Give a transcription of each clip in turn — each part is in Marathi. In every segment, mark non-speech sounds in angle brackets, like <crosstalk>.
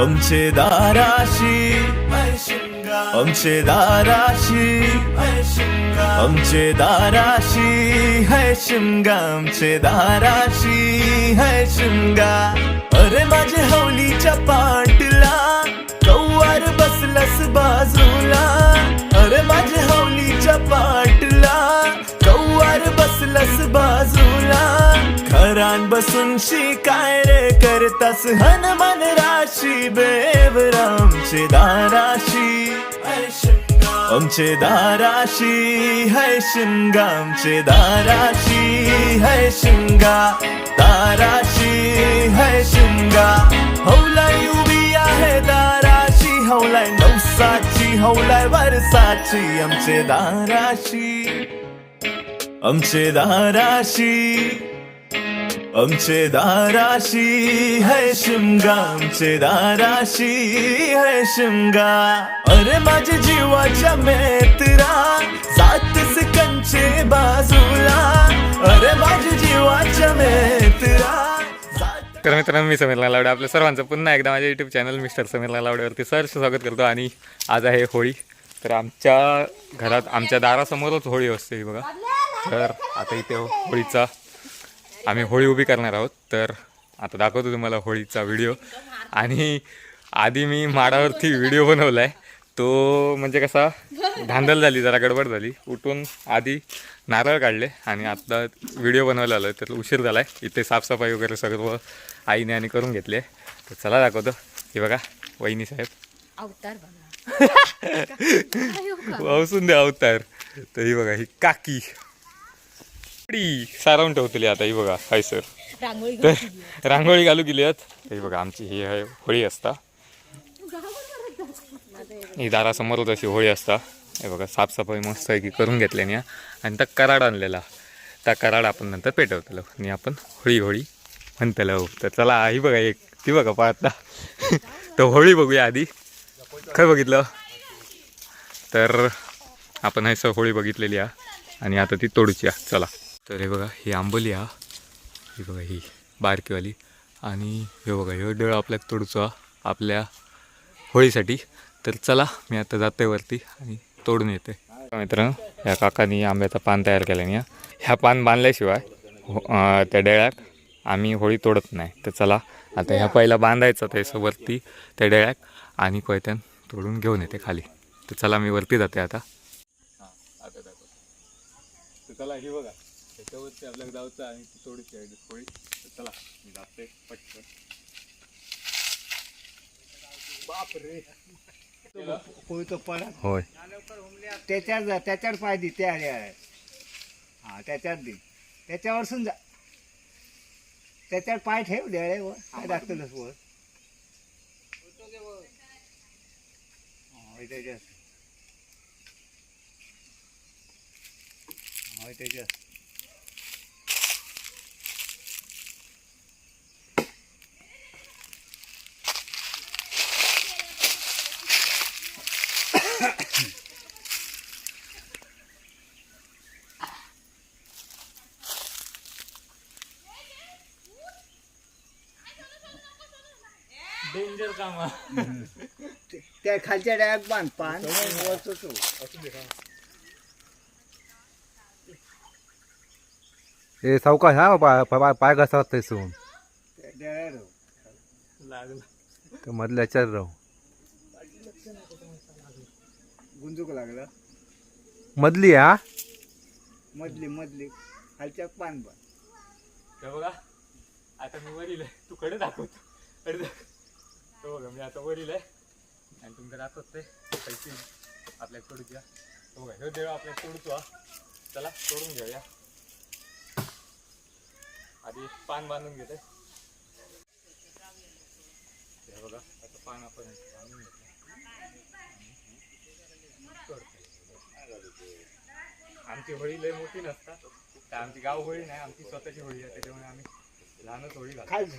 आमचे दाराशी आमचे दाराशी आमचे दाराशी है शिमगा आमचे दाराशी है शिमगा. अरे माझे हवलीच्या पाटला कौवार बसलस बाजूला. अरे माझे हवलीच्या पाटला कौवार बसलस बाजूला. खरान बसून शिकाय रे करतास. हनुमान राशी बेवरामचे दाराशी. आमचे दाराशी है शिंगा आमचे दाराशी है शिंगा. दाराशी है शिंगा. हौलाई उभी आहे दाराशी हौलाय नवसाची हौलाय वरसाची आमचे दाराशी. आमचे दाराशी आमचे दाराशी है शिमगा आमचे दाराशी है शिमगा. अरे माझ्या जीवाच्या मेत्रा सात सिकंचे बाजूला. अरे माझ्या जीवाच्या मेत्रा तर मित्रांनो मी समीर लावडे आपल्या सर्वांचं पुन्हा एकदा माझ्या यूट्यूब चॅनल मिस्टर समीर लावडेवरती सर स्वागत करतो. आणि आज आहे होळी. तर आमच्या घरात आमच्या दारासमोरच होळी असते बघा. तर आता इथे होळीचा आम्ही होळी उभी करणार आहोत. तर आता दाखवतो तुम्हाला होळीचा व्हिडिओ. आणि आधी मी माडावरती व्हिडिओ बनवला आहे तो म्हणजे कसा धांदल झाली जरा गडबड झाली. उठून आधी नारळ काढले आणि आता व्हिडिओ बनवायला आलो तर उशीर झाला आहे इथे साफसफाई वगैरे सगळं आईने आणि करून घेतली. तर चला दाखवतो. हे बघा वहिनी साहेब. अवतार बघा. <laughs> पावसून द्या अवतार. तर ही बघा ही काकी. सारावून ठेवतली आता ही बघा हाय सर. रांगोळी तर रांगोळी घालू गेली आहेत. ही बघा आमची ही आहे होळी असता. ही दारासमोरच अशी होळी असता. हे बघा साफसफाई मस्त आहे की करून घेतल्याने आणि त्या कराड आणलेला. त्या कराड आपण नंतर पेटवतलो. आणि आपण होळी होळी म्हणतलो. तर चला ही बघा एक ती बघा पाहता. <laughs> तर होळी बघूया आधी. काय बघितलं? तर आपण हे होळी बघितलेली आहे. आणि आता ती तोडूची चला. तर हे बघा ही आंबोली हा. ही बघा ही बारकीवाली. आणि हे बघा हे डळ आपल्या तोडूचा आपल्या होळीसाठी. तर चला मी आता जाते वरती आणि तोडून येते. मित्रांनो या काकानी आंब्याचा पान तयार केल्याने ह्या पान बांधल्याशिवाय हो- त्या डेळ्याक आम्ही होळी तोडत नाही. तर चला आता ह्या पहिला बांधायचं त्याच्यावरती वरती त्या डेळ्याक आणि कोयत्यान तोडून घेऊन येते खाली. तर चला मी वरती जाते आता. आता चला ही बघा. त्याच्यावरती आपल्याला जायचं आणि ती थोडीशी आहे तर चला मी जाते पटकन. परत होय. त्याच्यावर त्याच्यावर पाय दे त्या हा त्याच्यावर दे. त्याच्यावर जा. त्याच्यावर पाय ठेव डेळेवर काय दाखवलंस वर होय त्याच्यात. होय त्याच्यात. काम. त्या खालच्या डायक बांध पान. वरचं तो. ए सावकाश हा पाय पाय पाय घसरत डेळ्यावर लागलं. तर मधल्याच्यात राहू. गुंजूक लागला. मधली हा? मधली मधली. खालच्या पान बांध. तर बघा आता मी वरील तू कडे दाखवतो कडे दाखव. तो बघा आता वरील आहे. आणि तुमचं ते पैसे. आपल्या तोडूया तो हो, बघा हे देव आपल्या सोडतो हा. चला तोडून घेऊया. आधी पान बांधून घेते. हे बघा आता पान आपण बांधून घेतो. आमची होळी लय मोठी नसतात. आमची गाव होळी नाही आमची स्वतःची होळी आहे त्याच्यामुळे आम्ही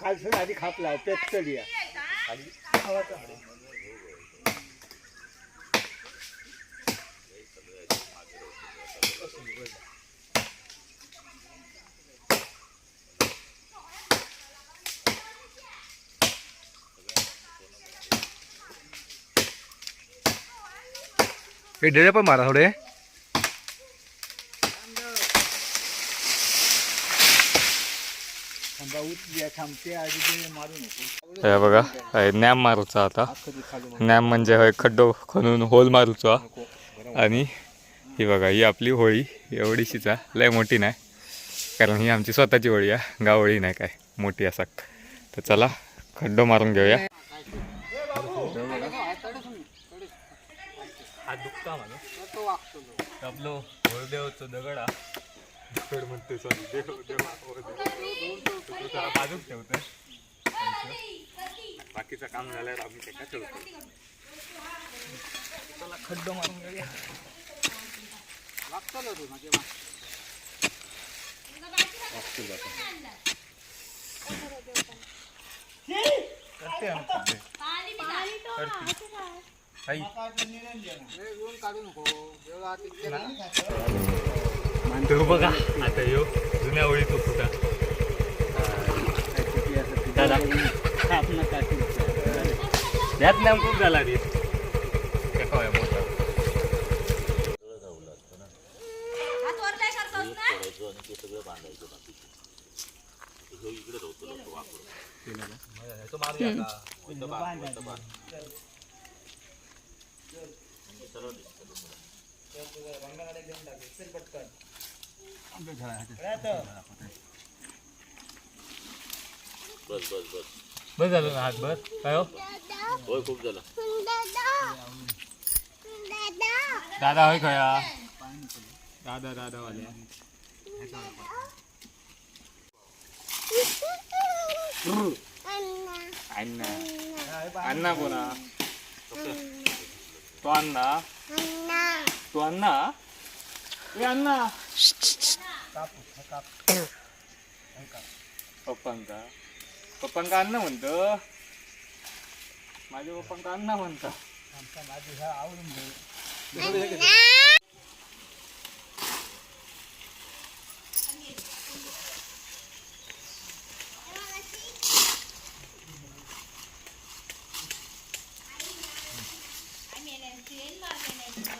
खालसून आधी खाप पेटतली या. हे डेरे पण मारा थोडे. हे बघा नॅम मारूचा आता. नॅम म्हणजे होय खड्डो खणून होल मारूचा. आणि ही बघा ही आपली होळी एवढीशीचा. लय मोठी नाही कारण ही आमची स्वतःची होळी आहे. गावळी नाही काय मोठी असा. तर चला खड्डो मारून घेऊया. दुखता मला. दगडा दगड म्हणते सॉरी देव देव जरा बाजूक ठेवतोय बाकीचं काम झाल्यावर आम्ही त्याला ठेवतो. चला खड्डो मारून घेऊया. आई तो बघा. आता यो जुन्या ओळी तो कुठं? दादा. त्यात नाम खूप झाला रे. काय मोठा हात वर काय करतोस ना बस झालं ना हात बस काय हो दादा होय खया दादा दादा वाले अण्णा अण्णा कोणा तो अण्णा तो अण्णा ए अण्णा पप्पांका पप्पांका अण्णा म्हणतो माझ्या पप्पांका अण्णा आवडून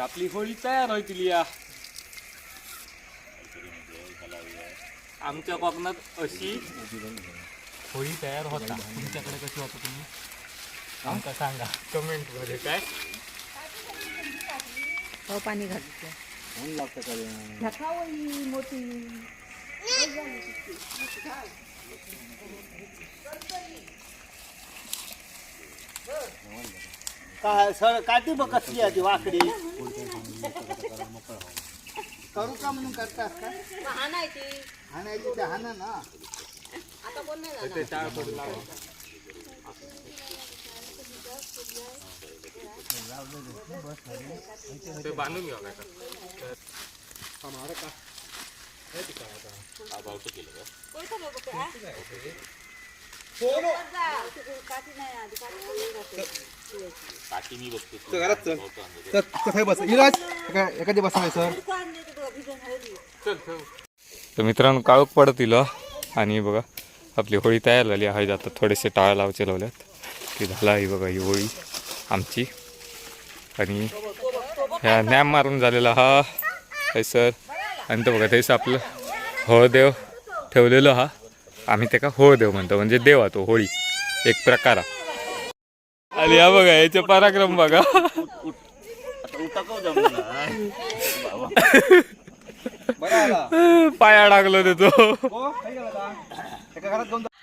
तर आपली होळी तयार होईल या. आमच्या कोकणात अशी होळी तयार होता. तुमच्याकडे कशी होता तुम्ही? आमका सांगा कमेंटमध्ये काय? पाणी घातलं काय सर काठी बघ कसली आहे ती वाकडी? करू का म्हणून करतास का? हाणायची. ते हाणा ना. ते चार पडू लावा. ते बांधून घ्या काय तर कसं बस एका एखादी बसा सर तर मित्रांनो काळोख पडत इलो आणि बघा आपली होळी तयार झाली. आहे आता थोडेसे टाळ्या लावचे लावल्यात. ती झाला ही बघा ही होळी आमची. आणि ह्या नॅम मारून झालेला हा. सर. आणि तो बघा थंयसर आपलं. हो हळदेव ठेवलेलो हा. आम्ही त्याका होळदेव म्हणतो म्हणजे देव हा तो होळी. एक प्रकार. आणि हा बघा याचे पराक्रम बघा. पाया टाकलो देतो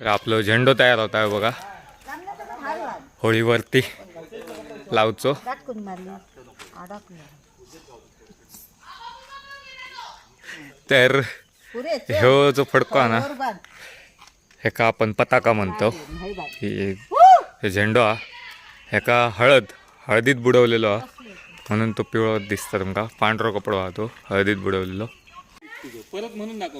तर आपलं झेंडो तयार होता आहे बघा. होळीवरती लावचो. तर पुरे ह्यो जो फडको ना हेका आपण पताका म्हणतो. ही हे झेंडो हा. हेका हळद हळदीत बुडवलेलो हा. म्हणून तो पिवळो दिसता तुमका पांढरो कपडो हा तो हळदीत बुडवलेलो. परत म्हणून दाखव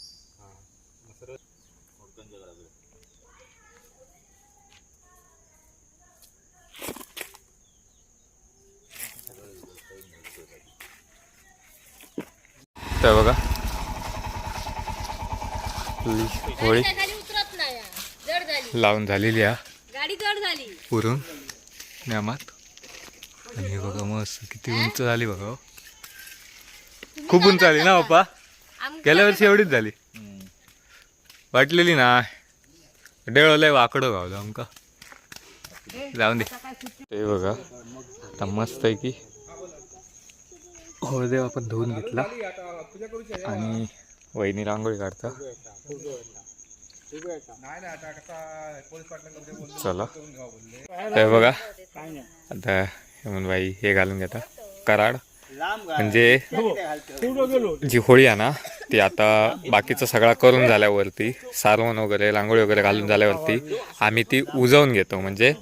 नाही हा. जड झाली. लावून झालेली आहे पुरून. नियमात आणि हे बघा मस्त किती उंच झाली बघा हो. खूप उंच झाली ना बाप्पा. गेल्या वर्षी एवढीच झाली. वाटलेली ना. डेळ लय वाकडं गावलं आमका जाऊन दे. ते बघा आता मस्त आहे की. होळदेव आपण धुवून घेतला. आणि वहिनी रांगोळी काढता. चला. ते बघा. आता बाई हे घालून घेता. कराड. म्हणजे जी होळी आहे ना ती आता बाकीचं सगळा करून झाल्यावरती सारवण वगैरे रांगोळी वगैरे घालून झाल्यावरती आम्ही ती उजवून घेतो. म्हणजे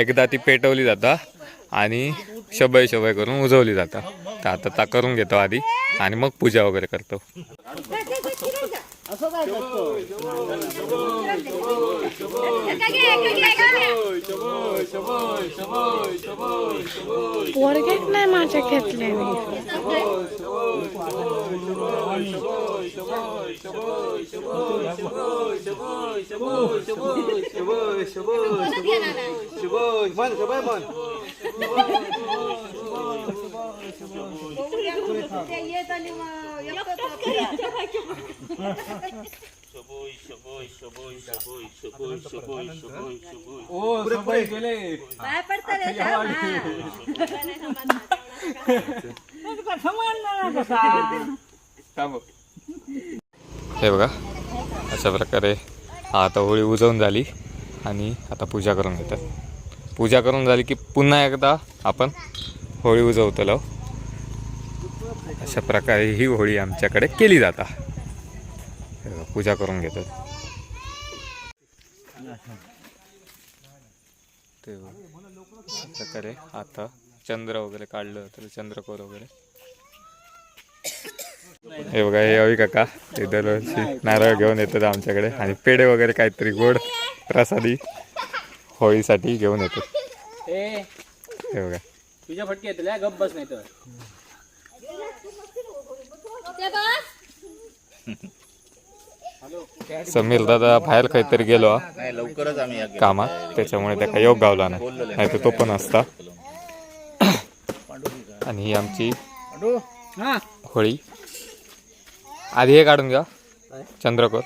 एकदा ती पेटवली जाता आणि शबय शबय करून उजवली जाता. तर आता ता करून घेतो आधी आणि मग पूजा वगैरे करतो. एका घे, एका घे, एका घे. पोरगेच नाही माझ्या घेतले कोणच घेणार नाही. ते येत आणि हे बघा अशा प्रकारे आता होळी उजवून झाली आणि आता पूजा करून घेतात पूजा करून झाली की पुन्हा एकदा आपण होळी उजवतलो अशा प्रकारे ही होळी आमच्याकडे केली जाता. पूजा करून घेतात ते प्रकारे आता चंद्र वगैरे काढलं तर चंद्रकोर वगैरे. हे बघा हे अवी काका ते दरवर्षी नारळ घेऊन येतात आमच्याकडे आणि पेढे वगैरे काहीतरी गोड प्रसादी होळीसाठी घेऊन येतात. हे बघा. तुझ्या फटके येतल्या गप बस नाही तर ते बस. समीर दादा बाहेर काहीतरी गेलो. नाही लवकरच आम्ही या कामात त्याच्यामुळे त्याका योग गावला नाही. नाही तर तो पण असता. आणि ही आमची हा. होळी. आधी हे काढून घ्या. चंद्रकोर.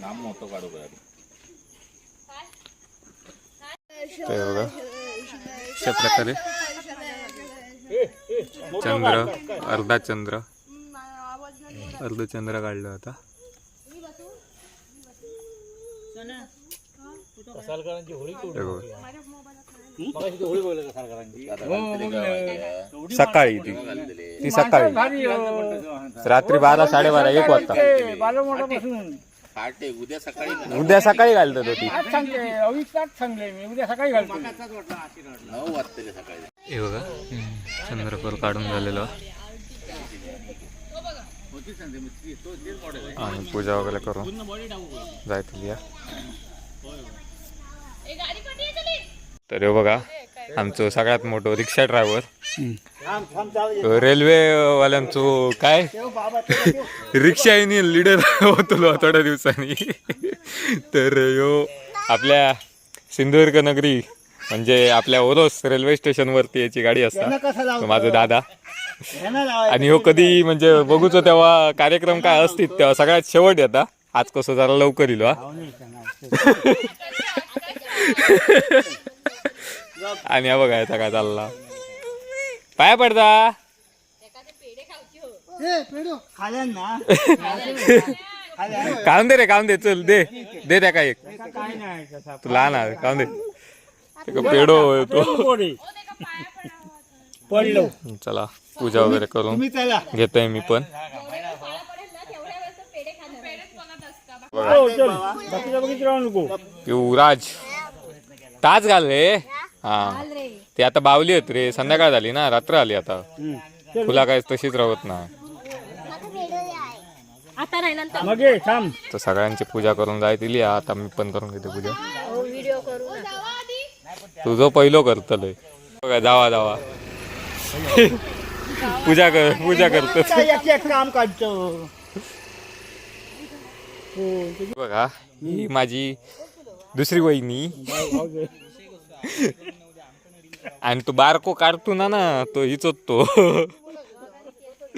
नाम मोठं काढू का ते बघा. अशा प्रकारे. चंद्र अर्धा चंद्र. अर्ध चंद्र काढलं हे वाजल्या? सकाळी ती. ती सकाळी. रात्री बारा साडेबारा एक वाजता. पहाटे उद्या सकाळी घाल. उद्या सकाळी घालतात होती आज सांगते अवीस तास सांगले मी. उद्या सकाळी घालतो. नऊ सकाळी. हे बघा चंद्रपूर काढून झालेलं. आणि पूजा वगैरे करून जायचं या तर हे बघा आमचं सगळ्यात मोठं रिक्षा ड्रायव्हर रेल्वेवाल्यांचो काय? रिक्षा येईल लिडर होतो थोड्या दिवसांनी. तर यो आपल्या सिंधुदुर्ग नगरी म्हणजे आपल्या ओरोस रेल्वे स्टेशनवरती याची गाडी असता. तो माझा दादा. आणि हो कधी म्हणजे बघूचो तेव्हा कार्यक्रम काय असतील तेव्हा सगळ्यात शेवट येता. आज कसं जरा लवकर हा. <laughs> आणि हा बघा याचा काय चालला. पाया ना. <laughs> काऊन दे रे काऊन दे. चल दे. दे त्या काय एक. तू लहान आहे काऊन दे. ते पेडो येतो पडलो. चला पूजा वगैरे करून घेतोय मी पण. हो युवराज ताज घाल रे. हा. ते आता बावली आहेत रे. संध्याकाळ झाली ना. रात्र आली आता. तुला काय तशीच राहत ना. आता नाही नंतर. मग ये थांब. तर सगळ्यांची पूजा करून जाय दिली आता मी पण करून घेते पूजा. व्हिडिओ करू तुझं पहिलो करतलंय बघा जावा जावा. पूजा कर पूजा करतो काम काढतो. बघा ही माझी दुसरी वहिनी. आणि तो बारको काढतो ना ना तो हिचोच तो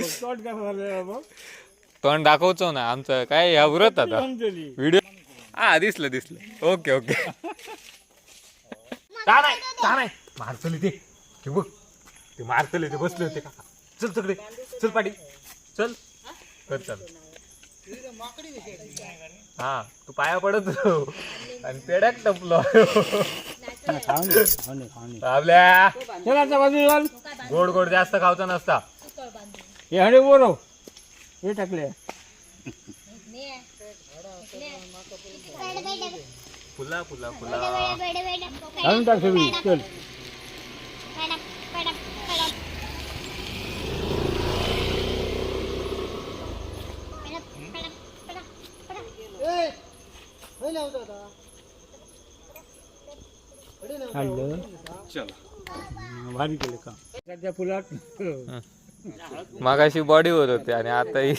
शॉर्ट कसा झालेला बघ तोंड दाखवतो ना आमचं काय ह्या उरत आता. व्हिडिओ हा दिसलं दिसलं. Okay okay. मारतले ते. ते बघ ते मारतले ते बसले होते का चल तिकडे. चल पाटी. चल. कर चल. हा तू पाया पडत. आणि पेड्यात टपलो. आपल्या चल आता बाजू चाल गोड गोड जास्त खावचा नसता. हे हडे बोरव हे टाकले. फुला फुला फुला. घालून टाक सगळी. चल. खाल्लं चल. भारी केलं का? सध्या फुलात. मागाशी बॉडी होत होते आणि आता ही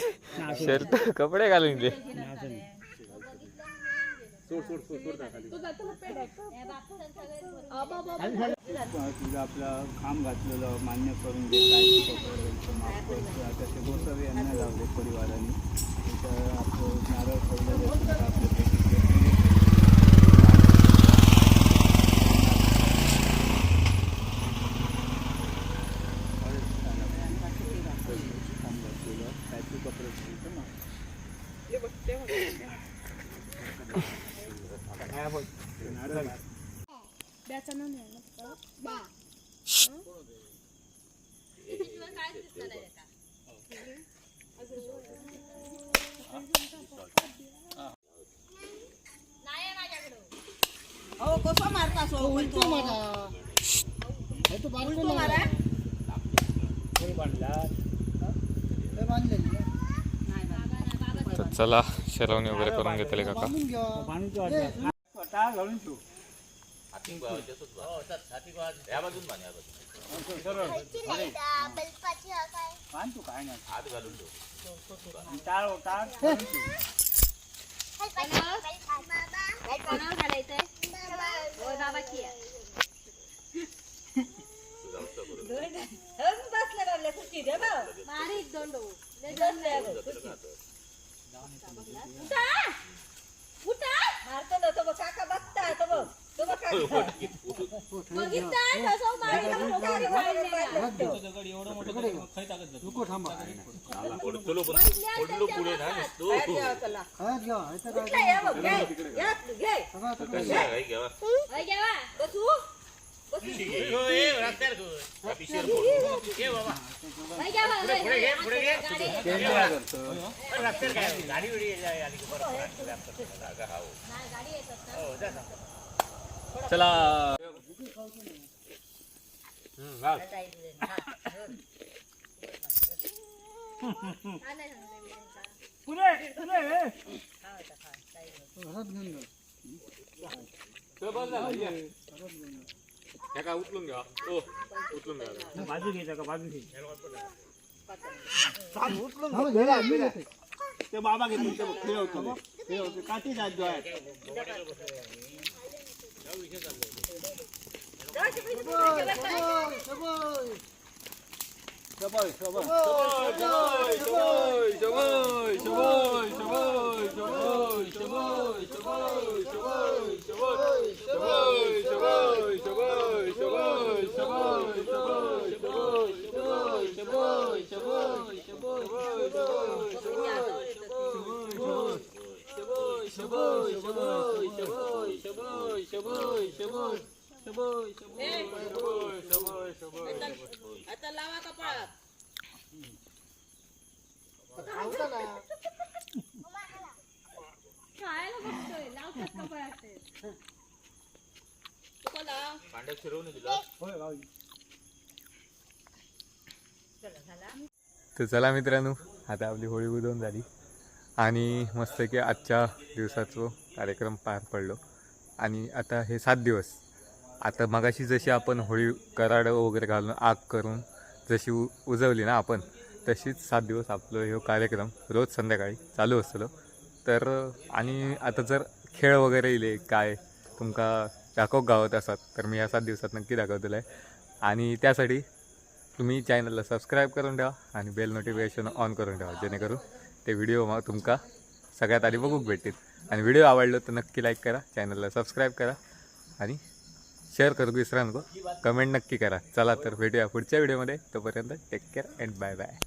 शर्ट कपडे घालून दे. आपला खांब घातलेलं मान्य करून घे काय चुका माफ करतो आता ते गोसावी यांना लावले परिवाराने. तर आपलं नारळ ठेवलेलं आपलं तर चला शेरवणी वगैरे करून घेतले काका. स्वतः घालून ठेव. बांध, तू काय नाही. हात घालून ठेव. टाळ टाळ घालायचंय? होय बाबाची आहे. बारीक दोंडो. लय दोंड आहे बघ. उठा. उठा. बघितलं? तसं मारी घालून उगारी मारली आहे. पडतलो पण पडलो पुढे ना घे. कशा आहे, घ्यावा. होय, घ्यावा. बसू. बाई, घ्या, बाई, बाई. केंद्र करतो नाही, गाडी येत असतात. चला हा, नाही सांगते मी त्यांचा. पुरे पुरे उचलून घ्या ओ उचलून घ्या बाजू घ्यायचा का बाजू घ्यायची ते बाबा घेतो ते बघ, ते होतं ते. ते होतं. काठी खायला बघतोय लावतात कपाळात फिरवून दिलं. तर चला मित्रांनो आता आपली होळी उधवून झाली. आणि मस्त की आजच्या दिवसाचा कार्यक्रम पार पडलो. आणि आता हे सात दिवस. आता मगाशी जशी आपण होळी कराड वगैरे घालून आग करून जशी उ उजवली ना आपण तशीच सात दिवस आपलं हे कार्यक्रम रोज संध्याकाळी चालू असलो तर आणि आता जर खेळ वगैरे येले काय तुमका दाखव गावत असतात तर मी या सात दिवसात नक्की दाखवलेलं आहे आणि त्यासाठी तुम्ही चॅनलला सबस्क्राईब करून ठेवा आणि बेल नोटिफिकेशन ऑन करून ठेवा जेणेकरून ते व्हिडिओ मग तुमका सगळ्यात आधी बघूक भेटतील. आणि व्हिडिओ आवडलो तर नक्की लाईक करा चॅनलला सबस्क्राईब करा आणि शेअर करू विसरा नको. कमेंट नक्की करा. चला तर भेटूया पुढच्या व्हिडिओमध्ये तोपर्यंत take care and bye bye